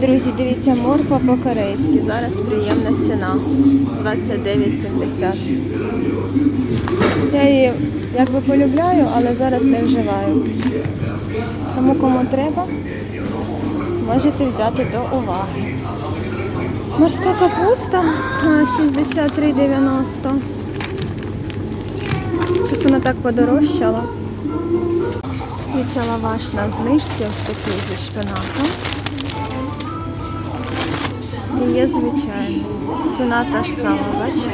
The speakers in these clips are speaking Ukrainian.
Друзі, дивіться, морква по-корейськи. Зараз приємна ціна. 29,70. Я її якби полюбляю, але зараз не вживаю. Тому кому треба, можете взяти до уваги. Морська капуста 63,90. Щось вона так подорожчала. І це лаваш на знижці, ось такий зі шпинатом. І є звичайний. Ціна та ж сама, бачите?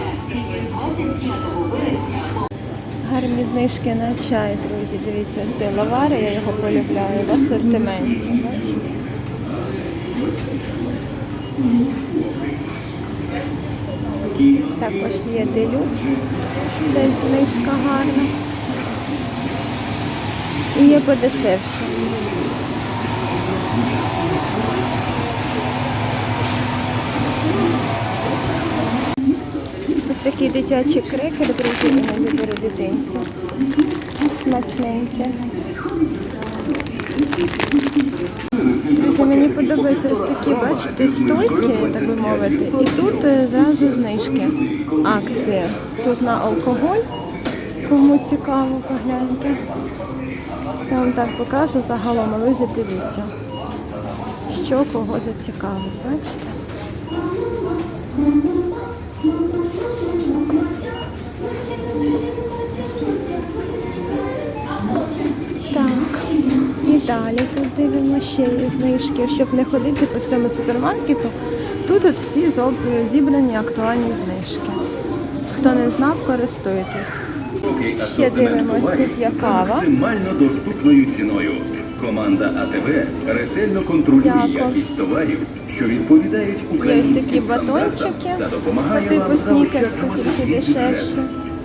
Гарні знижки на чай, друзі. Дивіться, цей лавар, я його полюбляю в асортименті. Бачите? Також є делюкс, теж знижка гарна. І є подешевше. Ось такі дитячі крекери, друзі, іноді беру дитинці. Смачненькі. Друзі, мені подобаються ось такі, бачите, стойки, так би мовити. І тут е, зразу знижки. Акція. Тут на алкоголь. Кому цікаво, погляньте. Я вам так покажу загалом, а ви вже дивіться, що кого зацікавить, бачите? Далі тут дивимося ще є знижки, щоб не ходити по всьому супермаркету. Тут от всі зібрані актуальні знижки. Хто не знав, користуйтесь. Ще дивимось, тут є кава. максимально доступною ціною. Команда АТВ ретельно контролює якість товарів, що відповідають українським такі стандартам батончики та допомагає типу вам заощаджувати бюджет.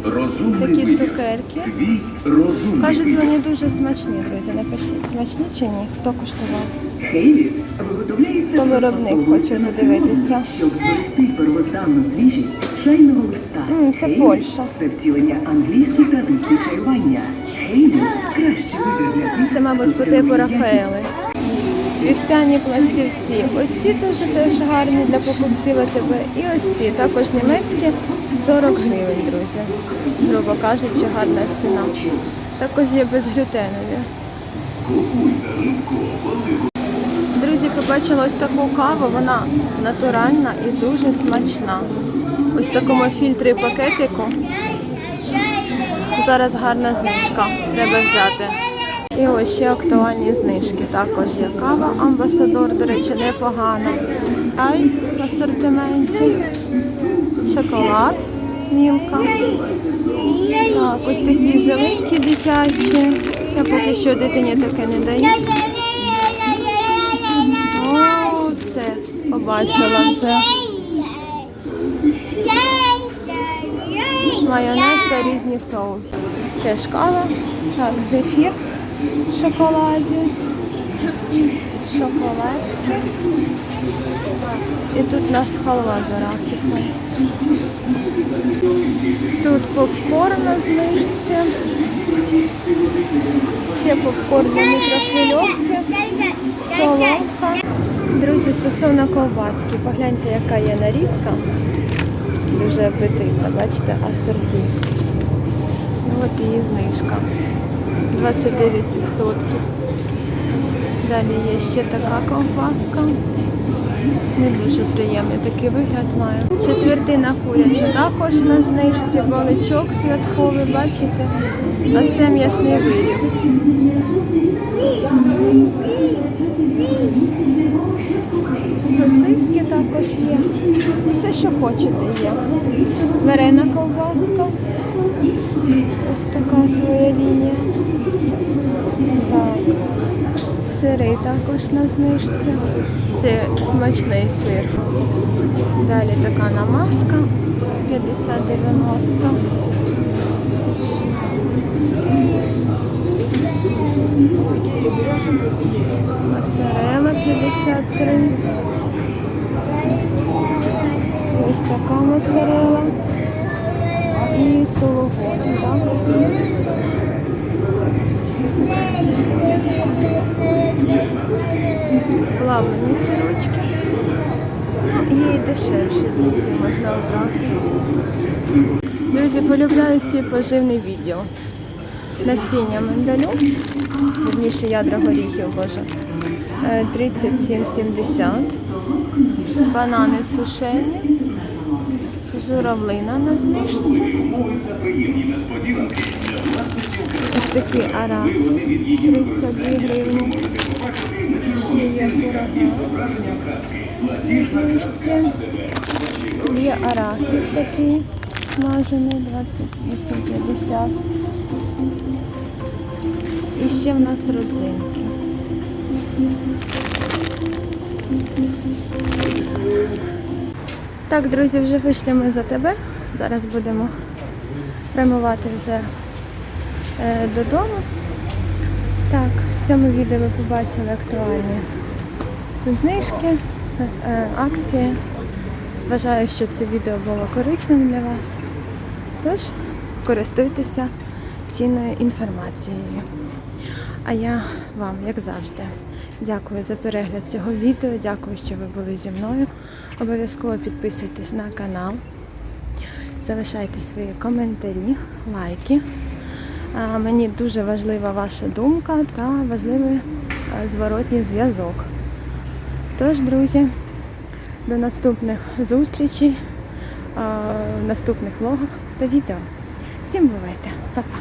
Розумний Такі вибір. цукерки. Твій розумний Кажуть, вибір. вони дуже смачні, друзі. Напишіть, смачні чи ні? Хто куштував? Хейліс виготовляється виробник, хочу подивитися. Щоб зберегти первозданну свіжість чайного листа. М, це Хейліс Польща. Це втілення англійських традицій чаювання. Хейліс – кращий вибір для тих, Це, мабуть, по хто типу цінує Рафаели. Вівсяні пластівці. Ось ці дуже теж гарні для покупців АТБ. І ось ці також німецькі 40 гривень, друзі. Грубо кажучи, гарна ціна. Також є безглютенові. Друзі, побачила ось таку каву, вона натуральна і дуже смачна. Ось в такому фільтрі пакетику. Зараз гарна знижка, треба взяти. І ось ще актуальні знижки. Також є кава Амбасадор, до речі, непогана. Ай в асортименті. Шоколад, мілка. Так, ось такі жилинки дитячі. Я поки що дитині таке не даю. О, все, побачила вже. Майонез та різні соуси. Теж кава. Так, зефір в шоколаді. Шоколадки. І тут у нас халва з арахісом. Тут попкорн на знижці. Ще попкорн для мікрохвильовки. Соломка. Друзі, стосовно ковбаски, погляньте, яка є нарізка. Дуже апетитна, бачите, асорті. От її знижка. 29%. Далі є ще така ковбаска. Не дуже приємний такий вигляд має. Четвертина куряча також на знижці, баличок святковий, бачите? А це м'ясний виріб. Сосиски також є. Все, що хочете, є. Варена ковбаска. Ось така своя лінія. Так. Сири також на знижці. Це смачний сир. Далі така намазка 50-90. Моцарелла 53. Ось така моцарелла. І сулугуні, Плавлені сирочки. І дешевші, друзі, можна обрати. Друзі, полюбляю ці поживний відділ. Насіння миндалю, верніше ядра горіхів, боже. Е, 37,70. Банани сушені. Журавлина на знижці. Ось такий арахіс 32 гривні. Є курага. Є арахіс такий смажений 28,50. І ще в нас родзинки. Так, друзі, вже вийшли ми за тебе. Зараз будемо прямувати вже е, додому. Так, в цьому відео ви побачили актуальні знижки, е, е, акції. Вважаю, що це відео було корисним для вас. Тож, користуйтеся цінною інформацією. А я вам, як завжди, дякую за перегляд цього відео. Дякую, що ви були зі мною. Обов'язково підписуйтесь на канал, залишайте свої коментарі, лайки. Мені дуже важлива ваша думка та важливий зворотній зв'язок. Тож, друзі, до наступних зустрічей, в наступних влогах та відео. Всім бувайте, Па-па!